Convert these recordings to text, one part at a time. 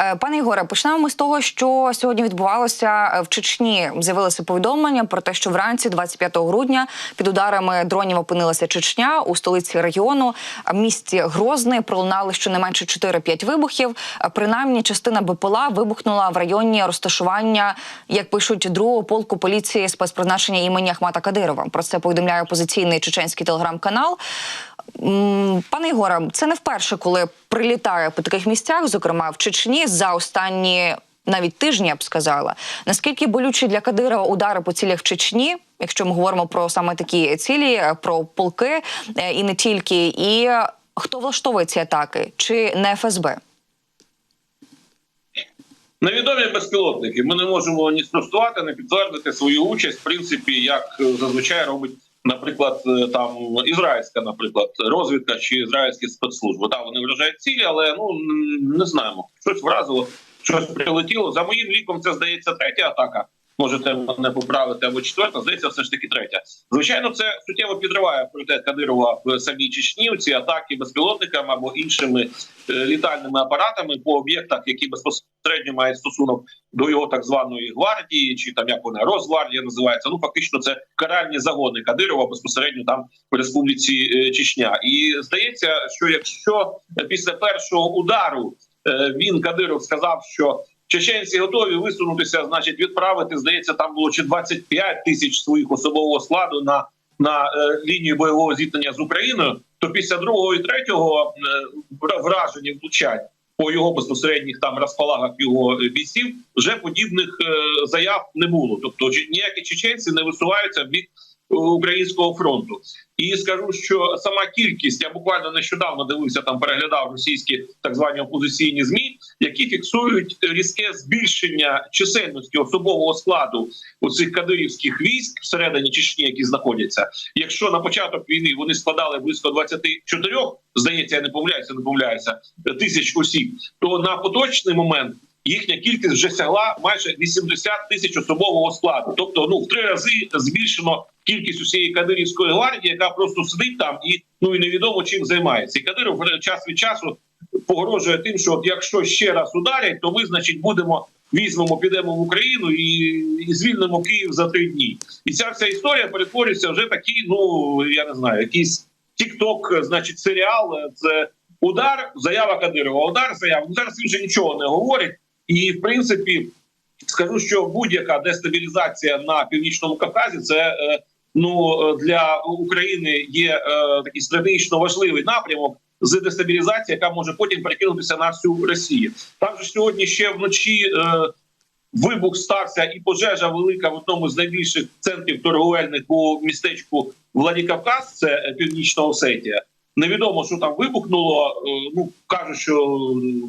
Е, Пане Ігоре, почнемо ми з того, що сьогодні відбувалося е, в Чечні. З'явилося повідомлення про те, що вранці, 25 грудня, під ударами дронів опинилася Чечня у столиці регіону. Місті Грозний пролунали щонайменше 4-5 вибухів. Е, Принаймні, частина БПЛА вибухнула в районі розташування, як пишуть, другого полку поліції спецпризначення імені Ахмата Кадирова. Про це повідомляє опозиційний чеченський телеграм-канал. Пане Ігоре, це не вперше, коли прилітає по таких місцях, зокрема в Чечні, за останні навіть тижні, я б сказала. Наскільки болючі для Кадирова удари по цілях в Чечні, якщо ми говоримо про саме такі цілі, про полки е, і не тільки, і хто влаштовує ці атаки, чи не ФСБ? Невідомі безпілотники. Ми не можемо ні спростувати, ні підтвердити свою участь, в принципі, як е, зазвичай робить, наприклад, е, там ізраїльська, наприклад, розвідка чи ізраїльські спецслужби. Там вони вражають цілі, але ну не знаємо. Щось вразило, щось прилетіло. За моїм ліком, це здається третя атака. Можете мене поправити або четверта, здається, все ж таки третя. Звичайно, це суттєво підриває авторитет Кадирова в самій Чечні. Ці атаки безпілотниками або іншими е, літальними апаратами по об'єктах, які безпосередньо мають стосунок до його так званої гвардії, чи там як вона Росгвардія називається. Ну фактично, це каральні загони Кадирова безпосередньо там в Республіці е, Чечня. І здається, що якщо після першого удару е, він Кадиров сказав, що чеченці готові висунутися, значить, відправити. Здається, там було чи 25 тисяч своїх особового складу на, на е, лінію бойового зіткнення з Україною. То після другого і третього е, вра- враження влучань по його безпосередніх там розпалагах його бійців вже подібних е, заяв не було. Тобто, ніякі чеченці не висуваються в бік е, українського фронту. І скажу, що сама кількість я буквально нещодавно дивився там, переглядав російські так звані опозиційні змі, які фіксують різке збільшення чисельності особового складу у цих кадирівських військ всередині Чечні, які знаходяться. Якщо на початок війни вони складали близько 24, здається, я не помиляюся, не помиляюся, тисяч осіб, то на поточний момент. Їхня кількість вже сягла майже 80 тисяч особового складу, тобто ну в три рази збільшено кількість усієї кадирівської гвардії, яка просто сидить там і ну і невідомо чим займається. І Кадиров час від часу погрожує тим, що от якщо ще раз ударять, то ми, значить, будемо візьмемо, підемо в Україну і, і звільнимо Київ за три дні. І ця вся історія перетворюється вже такий, ну я не знаю, якийсь тік-ток, значить, серіал. Це удар, заява Кадирова, удар, заява. Ну зараз він вже нічого не говорить. І в принципі, скажу, що будь-яка дестабілізація на північному Кавказі це е, ну е, для України є е, такий стратегічно важливий напрямок з дестабілізації, яка може потім перекинутися на всю Росію. Же сьогодні ще вночі. Е, Вибух стався і пожежа велика в одному з найбільших центрів торговельних у містечку Владикавказ, це е, Північна Осетія. Невідомо, що там вибухнуло. е, Ну кажуть, що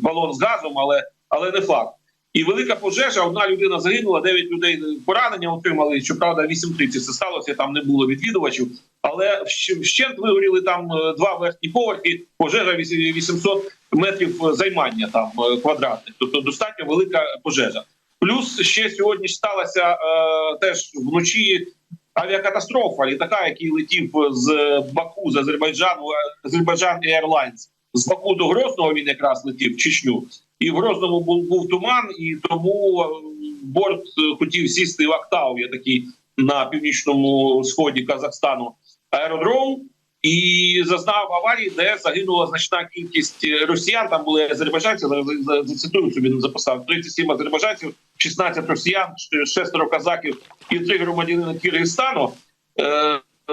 балон з газом, але але не факт. І велика пожежа. Одна людина загинула, дев'ять людей поранення отримали. Щоправда, 8.30 це сталося. Там не було відвідувачів, але вщ- вщент вигоріли там е, два верхні поверхи. Пожежа вісі- 800 метрів е, займання там е, квадратних. Тобто достатньо велика пожежа. Плюс ще сьогодні сталася е, теж вночі авіакатастрофа літака, який летів з Баку з Азербайджану, Азербайджан Airlines. З Баку до Грозного він якраз летів в Чечню, і в Грозному був, був туман, і тому е, борт е, хотів сісти в Актау, є такий на північному сході Казахстану аеродром. І зазнав аварії, де загинула значна кількість е, росіян. Там були азербайджанці. зацитую собі не записав 37 азербайджанців, 16 росіян, шестеро казаків і три громадянина Киргизстану.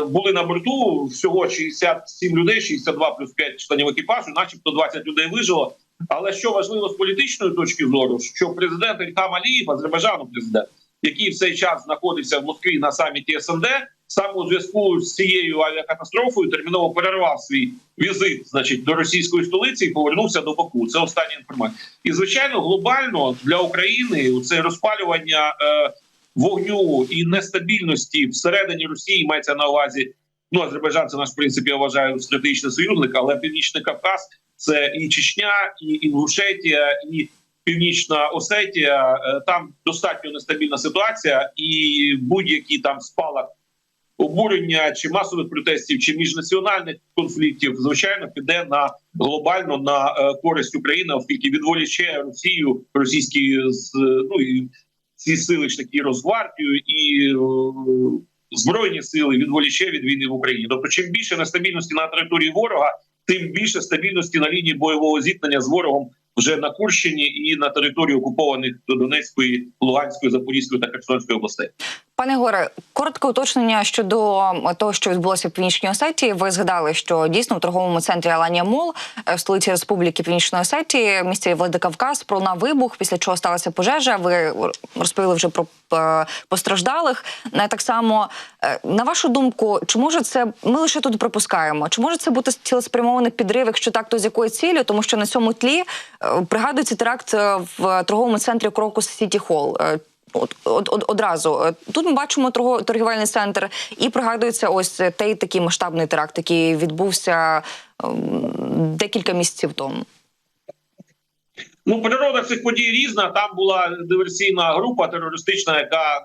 Були на борту всього 67 людей, 62 плюс 5 членів екіпажу, начебто 20 людей вижило. Але що важливо з політичної точки зору, що президент Ільхам Алієв, Азербайджану президент, який в цей час знаходився в Москві на саміті СНД, саме у зв'язку з цією авіакатастрофою терміново перервав свій візит, значить, до російської столиці і повернувся до Баку. Це остання інформація. І звичайно, глобально для України це розпалювання е, вогню і нестабільності всередині Росії мається на увазі. Ну, Азербайджан це наш в принципі я вважаю стратегічний союзник, але Північний Кавказ це і Чечня, і Інгушетія, і Північна Осетія. Е, Там достатньо нестабільна ситуація, і будь-який там спалах обурення чи масових протестів, чи міжнаціональних конфліктів, звичайно, піде на глобально на е, користь України, оскільки відволіче Росію, російські ну і ці сили ж такі Росгвардію і е, збройні сили відволіче від війни в Україні. Тобто, чим більше нестабільності на території ворога, тим більше стабільності на лінії бойового зіткнення з ворогом вже на Курщині і на території окупованих Донецької, Луганської, Запорізької та Херсонської областей. Пане Горе, коротке уточнення щодо того, що відбулося в Північній Осетії. Ви згадали, що дійсно в торговому центрі Аланія Мол е, в столиці Республіки Північної Осетії, в місті Владикавказ, пролунав вибух, після чого сталася пожежа. Ви розповіли вже про е, постраждалих. Е, Так само, е, на вашу думку, чи може це ми лише тут припускаємо? Чи може це бути цілеспрямований підрив, якщо так, то з якою цілею? Тому що на цьому тлі е, пригадується теракт е, в торговому центрі Крокус Сіті Холл. Е, От, от, от одразу Е, тут ми бачимо торгівельний центр, і пригадується ось той такий масштабний теракт, який відбувся ем, декілька місяців тому. Ну, природа цих подій різна. Там була диверсійна група терористична, яка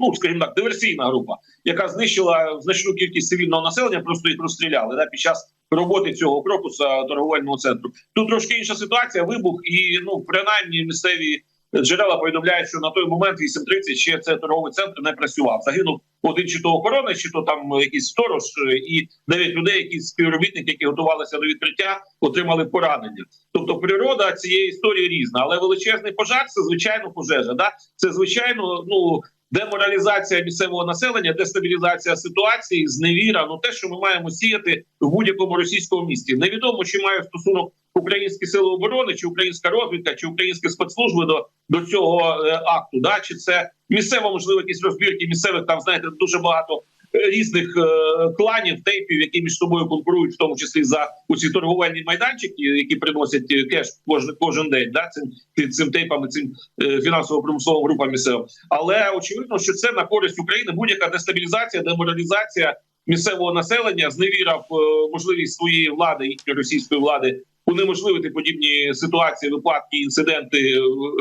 ну скажімо так, диверсійна група, яка знищила значну кількість цивільного населення, просто їх розстріляли да, під час роботи цього крокуса торговельного центру. Тут трошки інша ситуація. Вибух, і ну принаймні місцеві джерела повідомляють, що на той момент 8.30 ще це торговий центр не працював. Загинув один чи то охоронець, чи то там якийсь сторож, і дев'ять людей, які співробітники, які готувалися до відкриття, отримали поранення. Тобто, природа цієї історії різна, але величезний пожар це звичайно пожежа. Да, це звичайно, ну. Деморалізація місцевого населення, дестабілізація ситуації, зневіра. Ну те, що ми маємо сіяти в будь-якому російському місті. Невідомо, чи має стосунок українські сили оборони, чи українська розвідка, чи українські спецслужби до до цього е, акту. Да, чи це місцево можливо якісь розбірки місцевих там знаєте дуже багато різних е, кланів, тейпів, які між собою конкурують, в тому числі за оці торговельні майданчики, які приносять е, кеш кожен кожен день. Да, цим цим тейпам, цим е, фінансово-примусовим групам місцевим. Але очевидно, що це на користь України будь-яка дестабілізація, деморалізація місцевого населення, зневіра в можливість своєї влади їхньої російської влади унеможливити подібні ситуації, випадки, інциденти,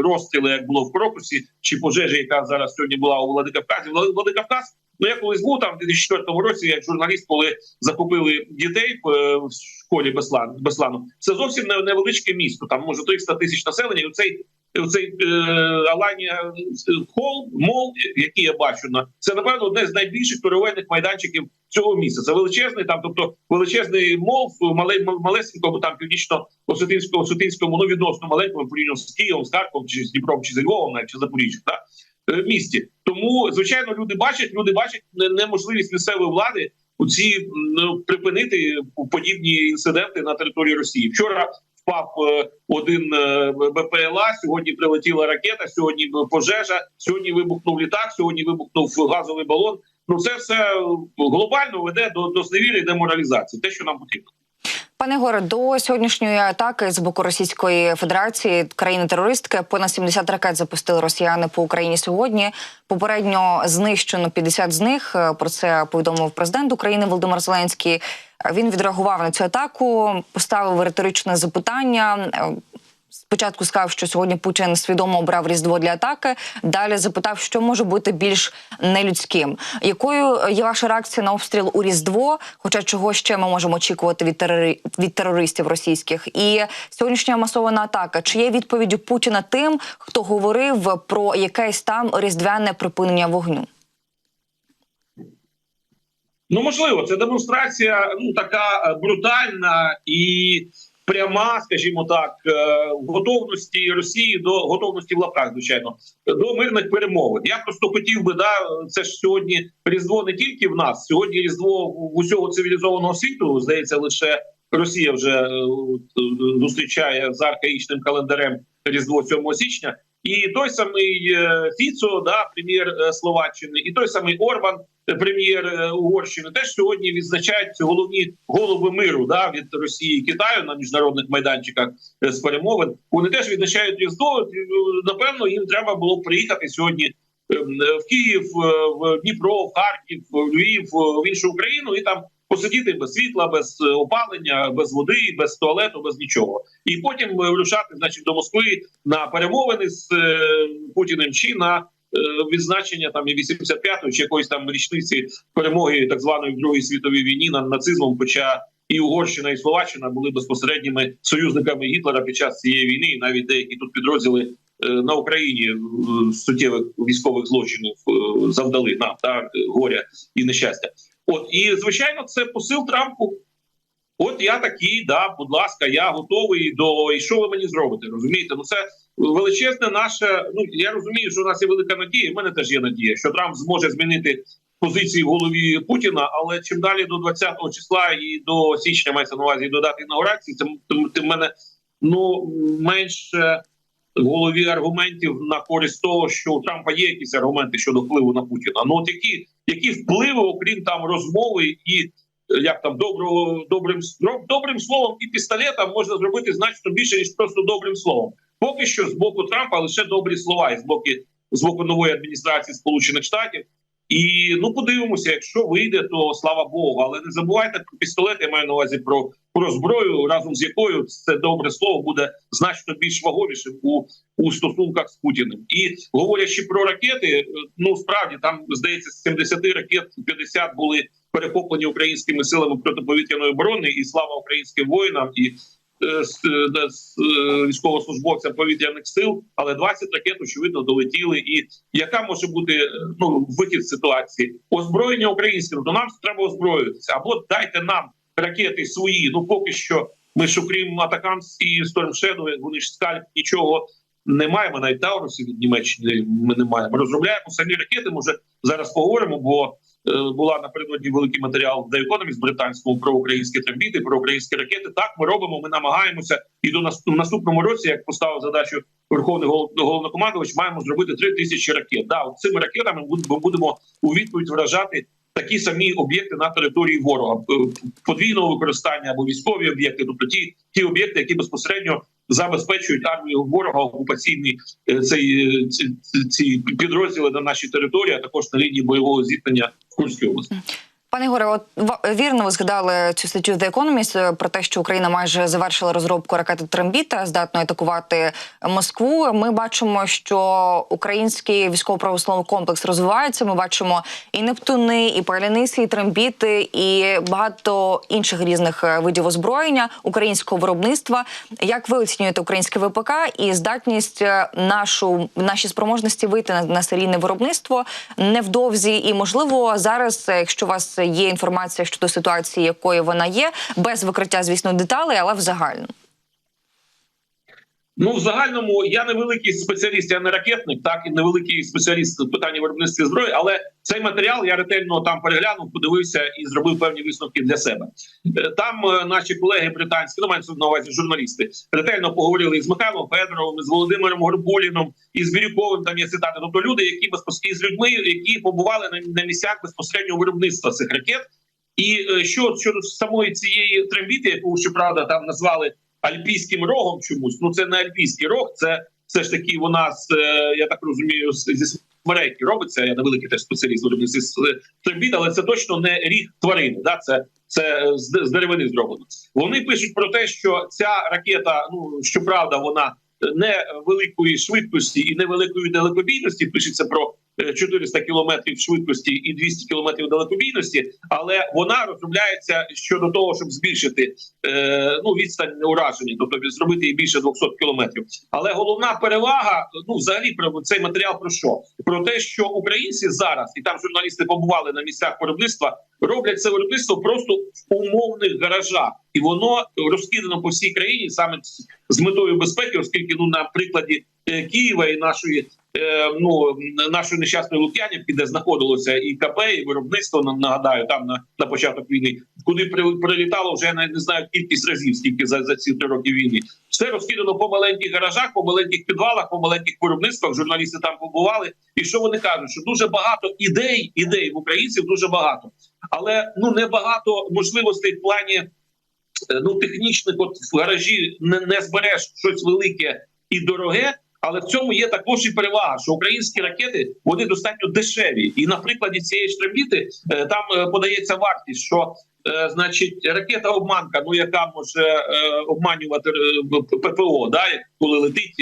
розстріли, як було в Крокусі, чи пожежі, яка зараз сьогодні була у Владикавказі. Вла- Владикавказ, ну я колись був там в 2004 році, як журналіст, коли захопили дітей в, е, школі Беслан Беслану. Це зовсім невеличке місто. Там може 300 тисяч населення. І цей цей е, Аланія Хол, мол, який я бачу на це напевно одне з найбільших торговельних майданчиків цього місця. Це величезний там, тобто величезний мол в мале, малесенькому там північно осетинському осетинському, ну відносно маленькому порівняно з Києвом, з Харковом, чи з Дніпром, чи з Львовом, навіть чи Запоріжжя, так е, місті. Тому звичайно люди бачать, люди бачать неможливість місцевої влади у ці ну, припинити подібні інциденти на території Росії. Вчора впав е, один е, БПЛА. Сьогодні прилетіла ракета. Сьогодні пожежа. Сьогодні вибухнув літак. Сьогодні вибухнув газовий балон. Ну це все глобально веде до, до зневіри і деморалізації. Те, що нам потрібно. Пане Горе, до сьогоднішньої атаки з боку Російської Федерації країни-терористки понад 70 ракет запустили росіяни по Україні сьогодні. Попередньо знищено 50 з них. Про це повідомив президент України Володимир Зеленський. Він відреагував на цю атаку, поставив риторичне запитання. Спочатку сказав, що сьогодні Путін свідомо обрав різдво для атаки. Далі запитав, що може бути більш нелюдським. Якою є ваша реакція на обстріл у Різдво? Хоча чого ще ми можемо очікувати від терори... від терористів російських? І сьогоднішня масована атака чи є відповіддю Путіна тим, хто говорив про якесь там різдвяне припинення вогню? Ну можливо, це демонстрація ну така е, брутальна і пряма, скажімо так, е, готовності Росії до готовності в лапках, звичайно, до мирних перемовин. Я просто хотів би, да, це ж сьогодні різдво не тільки в нас, сьогодні різдво в усього цивілізованого світу. Здається, лише Росія вже е, е, зустрічає з архаїчним календарем Різдво 7 січня. І той самий е, Фіцо, да, прем'єр е, Словаччини, і той самий Орбан, е, прем'єр Угорщини, теж сьогодні відзначають головні голуби миру да, від Росії і Китаю на міжнародних майданчиках з перемовин. Вони теж відзначають Різдво. Напевно, їм треба було приїхати сьогодні е, в Київ, в Дніпро, в Харків, в Львів, в іншу Україну і там. Посидіти без світла, без е, опалення, без води, без туалету, без нічого, і потім е, вирушати, значить, до Москви на перемовини з е, Путіним чи на відзначення там і 85-ї чи якоїсь там річниці перемоги так званої в Другій світовій війні над нацизмом. Хоча і Угорщина, і Словаччина були безпосередніми союзниками Гітлера під час цієї війни, і навіть деякі тут підрозділи на Україні суттєвих військових злочинів завдали нам та горя і нещастя. От і звичайно, це посил Трампу. От я такий, да, будь ласка, я готовий до і що ви мені зробите? Розумієте? Ну це величезне наше. Ну я розумію, що у нас є велика надія. в мене теж є надія, що Трамп зможе змінити позиції в голові Путіна. Але чим далі до 20-го числа і до січня мається на увазі і до дати інаугурації, тим тим, тим мене ну менше в голові аргументів на користь того, що у Трампа є якісь аргументи щодо впливу на Путіна. Ну от які, які впливи, окрім там розмови і як там добро, добрим добрим словом і пістолетом можна зробити значно більше ніж просто добрим словом. Поки що з боку Трампа лише добрі слова, і з боку з боку нової адміністрації Сполучених Штатів. І ну подивимося, якщо вийде, то слава Богу. Але не забувайте про пістолет. Я маю на увазі про, про зброю, разом з якою це добре слово буде значно більш ваговішим у, у стосунках з Путіним. І говорячи про ракети, е, ну справді там здається з 70 ракет 50 були перехоплені українськими силами протиповітряної оборони, і слава українським воїнам і е, е, військовослужбовцям повітряних сил, але 20 ракет очевидно долетіли. І яка може бути ну вихід ситуації? Озброєння українське, ну, то нам треба озброюватися або дайте нам ракети свої. Ну поки що ми ж окрім Атакамс і Shadow, вони ж скальп нічого. Не маємо навіть Таурусів від Німеччини. Ми не маємо. Розробляємо самі ракети. Може зараз поговоримо, бо е, була напередодні великий матеріал The Economist британському про українські трембіти, про українські ракети. Так ми робимо. Ми намагаємося. І до нас наступному році, як поставив задачу Верховний гол- головнокомандувач, маємо зробити три тисячі ракет. Да, цими ракетами ми будемо у відповідь вражати такі самі об'єкти на території ворога Е, подвійного використання або військові об'єкти, тобто ті, ті об'єкти, які безпосередньо забезпечують армію ворога окупаційні е, цей е, ці, ці- підрозділи на нашій території, а також на лінії бойового зіткнення в Курській області. Пане Горе, от вірно ви згадали цю статтю The Economist е, про те, що Україна майже завершила розробку ракети Трембіта, здатної атакувати Москву. Ми бачимо, що український військово-промисловий комплекс розвивається. Ми бачимо і Нептуни, і Параліниси, і Трембіти, і багато інших різних е, видів озброєння українського виробництва. Як ви оцінюєте українське ВПК і здатність е, нашу наші спроможності вийти на, на серійне виробництво невдовзі? І можливо зараз, якщо вас є інформація щодо ситуації, якою вона є, без викриття, звісно, деталей, але в загальному. Ну, в загальному я не великий спеціаліст, я не ракетник, так і не великий спеціаліст з питання виробництва зброї, але цей матеріал я ретельно там переглянув, подивився і зробив певні висновки для себе. Е, Там е, наші колеги британські, ну мається на увазі журналісти, ретельно поговорили із Михайлом Федоровим, з Володимиром Горбуліном, і з Бірюковим. Там є цитати. Тобто люди, які безпосередньо з людьми, які побували на, на місцях безпосереднього виробництва цих ракет. І е, що щодо самої цієї трембіти, яку щоправда там назвали альпійським рогом чомусь. Ну це не альпійський рог, це все ж таки вона з е, я так розумію, зі смерейки робиться. Я не великий теж спеціаліст виробництві з трембіт, але це точно не ріг тварини. Да, це це з, деревини зроблено. Вони пишуть про те, що ця ракета, ну щоправда, вона не великої швидкості і невеликої далекобійності. Пишеться про 400 кілометрів швидкості і 200 кілометрів далекобійності, але вона розробляється щодо того, щоб збільшити е, ну відстань ураження, тобто зробити її більше 200 кілометрів. Але головна перевага, ну взагалі про цей матеріал про що? Про те, що українці зараз і там журналісти побували на місцях виробництва, роблять це виробництво просто в умовних гаражах, і воно розкидано по всій країні саме з- метою безпеки, оскільки ну на прикладі Києва і нашої. е, Ну нашої нещасної Лук'янівки, де знаходилося і КП, і виробництво на- нагадаю, там на, на початок війни, куди при- прилітало вже я не знаю кількість разів, скільки за, за ці три роки війни. Все розкидано по маленьких гаражах, по маленьких підвалах, по маленьких виробництвах. Журналісти там побували. І що вони кажуть? Що дуже багато ідей, ідей в українців дуже багато, але ну не багато можливостей в плані е, ну технічних. От в гаражі не, не збереш щось велике і дороге. Але в цьому є також і перевага, що українські ракети вони достатньо дешеві. І на прикладі цієї штрембіти е, там е, подається вартість, що е, значить ракета обманка, ну яка може обманювати ППО, да, коли летить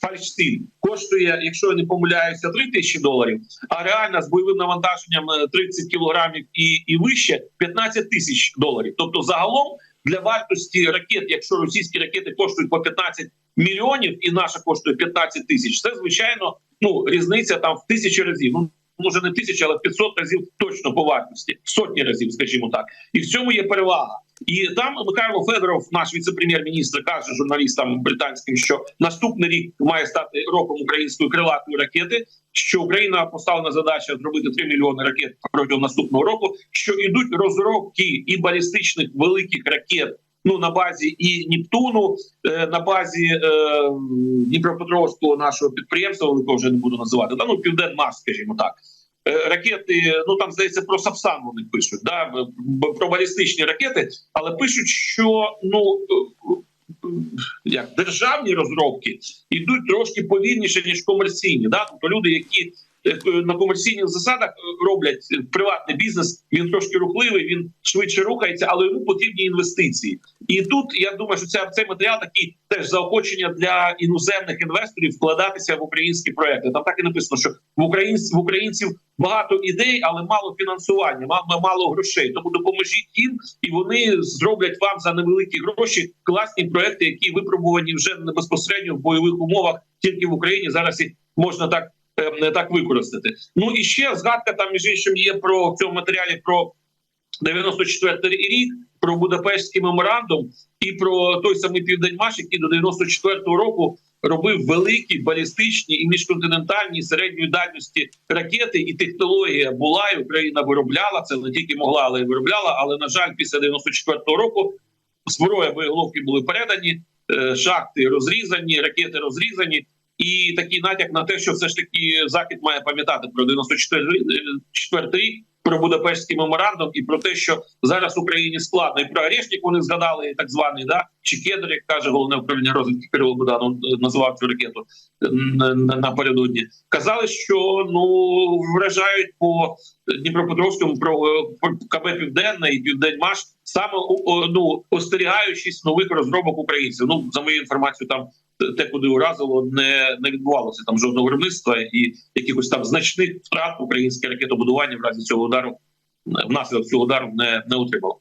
фальшстиль, коштує, якщо я не помиляюся, 3 тисячі доларів, а реально з бойовим навантаженням е, 30 кілограмів і, і вище 15 тисяч доларів. Тобто, загалом для вартості ракет, якщо російські ракети коштують по 15 мільйонів, і наша коштує 15 тисяч, це звичайно ну різниця там в тисячі разів. Може не тисячі, але в 500 разів точно по вартості, сотні разів, скажімо так, і в цьому є перевага. І там Михайло Федоров, наш віце-прем'єр-міністр, каже журналістам британським, що наступний рік має стати роком української крилатої ракети. Що Україна поставлена задача зробити 3 мільйони ракет протягом наступного року. Що ідуть розробки і балістичних великих ракет. Ну на базі і Нептуну, е, на базі е, Дніпропетровського нашого підприємства, великого вже не буду називати, та ну Південмаш, скажімо так. Е, Ракети, ну там здається про Сапсан вони пишуть, да про балістичні ракети, але пишуть, що ну е, як державні розробки йдуть трошки повільніше ніж комерційні. Да? Тобто люди, які на комерційних засадах е, роблять е, приватний бізнес, він трошки рухливий, він швидше рухається, але йому потрібні інвестиції. І тут я думаю, що це цей матеріал такий теж заохочення для іноземних інвесторів вкладатися в українські проекти. Там так і написано, що в українців в українців багато ідей, але мало фінансування, мало, мало грошей. Тому допоможіть їм, і вони зроблять вам за невеликі гроші класні проекти, які випробувані вже не безпосередньо в бойових умовах, тільки в Україні зараз їх можна так. Е, не Так використати. Ну і ще згадка там між іншим є про в цьому матеріалі про 94-й рік, про Будапештський меморандум і про той самий Південмаш, який до 94-го року робив великі балістичні і міжконтинентальні середньої дальності ракети, і технологія була, і Україна виробляла це не тільки могла, але й виробляла. Але на жаль, після 94-го року зброя боєголовки були передані, е, шахти розрізані, ракети розрізані. І такий натяк на те, що все ж таки захід має пам'ятати про 94 рік, про Будапештський меморандум і про те, що зараз Україні складно, і про Орешник вони згадали так званий, да? Чи кедр, як каже головне управління розвідки Кирило Буданов, е, назвав цю ракету е, на- на- напередодні. Казали, що ну вражають по Дніпропетровському про е, про КБ Південне і Південмаш саме ну остерігаючись нових розробок українців. Ну за моєю інформацією, там те, куди уразило, не, не відбувалося там жодного виробництва і якихось там значних втрат українське ракетобудування в разі цього удару внаслідок цього удару не, не утримало.